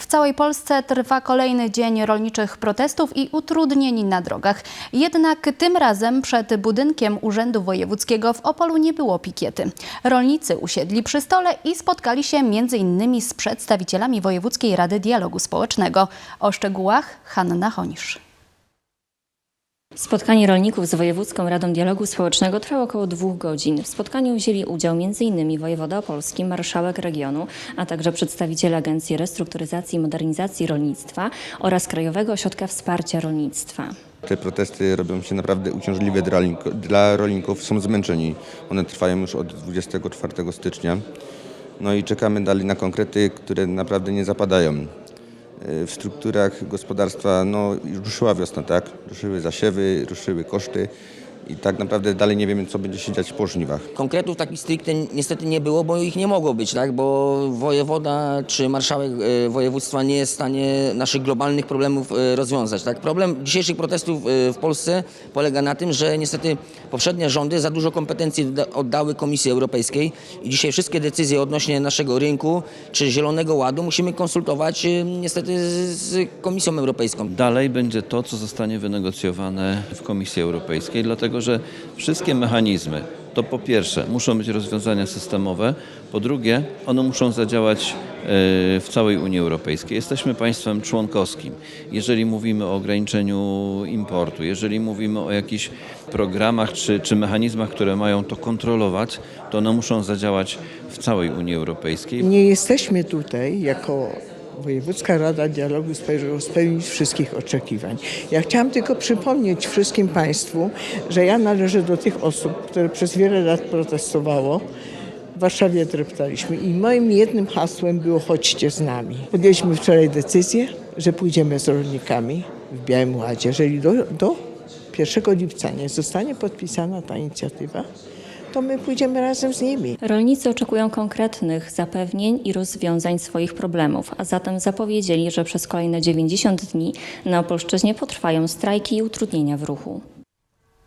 W całej Polsce trwa kolejny dzień rolniczych protestów i utrudnień na drogach. Jednak tym razem przed budynkiem Urzędu Wojewódzkiego w Opolu nie było pikiety. Rolnicy usiedli przy stole i spotkali się m.in. z przedstawicielami Wojewódzkiej Rady Dialogu Społecznego. O szczegółach Hanna Honisz. Spotkanie rolników z Wojewódzką Radą Dialogu Społecznego trwało około dwóch godzin. W spotkaniu wzięli udział m.in. wojewoda opolski, marszałek regionu, a także przedstawiciele Agencji Restrukturyzacji i Modernizacji Rolnictwa oraz Krajowego Ośrodka Wsparcia Rolnictwa. Te protesty robią się naprawdę uciążliwe dla dla rolników. Są zmęczeni. One trwają już od 24 stycznia. No i czekamy dalej na konkrety, które naprawdę nie zapadają. E, W strukturach gospodarstwa no, ruszyła wiosna, tak? Ruszyły zasiewy, ruszyły koszty i tak naprawdę dalej nie wiemy, co będzie się dziać po żniwach. Konkretów takich stricte niestety nie było, bo ich nie mogło być, tak? bo wojewoda czy marszałek e, województwa nie jest w stanie naszych globalnych problemów e, rozwiązać. Tak? Problem dzisiejszych protestów e, w Polsce polega na tym, że niestety poprzednie rządy za dużo kompetencji odda- oddały Komisji Europejskiej i dzisiaj wszystkie decyzje odnośnie naszego rynku czy Zielonego Ładu musimy konsultować niestety z, z Komisją Europejską. Dalej będzie to, co zostanie wynegocjowane w Komisji Europejskiej, dlatego że wszystkie mechanizmy to po pierwsze muszą być rozwiązania systemowe, po drugie one muszą zadziałać e, w całej Unii Europejskiej. Jesteśmy państwem członkowskim. Jeżeli mówimy o ograniczeniu importu, jeżeli mówimy o jakichś programach czy, czy mechanizmach, które mają to kontrolować, to one muszą zadziałać w całej Unii Europejskiej. Nie jesteśmy tutaj jako Wojewódzka Rada Dialogu Społecznego spełnić wszystkich oczekiwań. Ja chciałam tylko przypomnieć wszystkim Państwu, że ja należę do tych osób, które przez wiele lat protestowało. W Warszawie dreptaliśmy i moim jednym hasłem było chodźcie z nami. Podjęliśmy wczoraj decyzję, że pójdziemy z rolnikami w Białym Ładzie. Jeżeli do, do 1 lipca nie zostanie podpisana ta inicjatywa, to my pójdziemy razem z nimi. Rolnicy oczekują konkretnych zapewnień i rozwiązań swoich problemów, a zatem zapowiedzieli, że przez kolejne 90 dni na Opolszczyźnie potrwają strajki i utrudnienia w ruchu.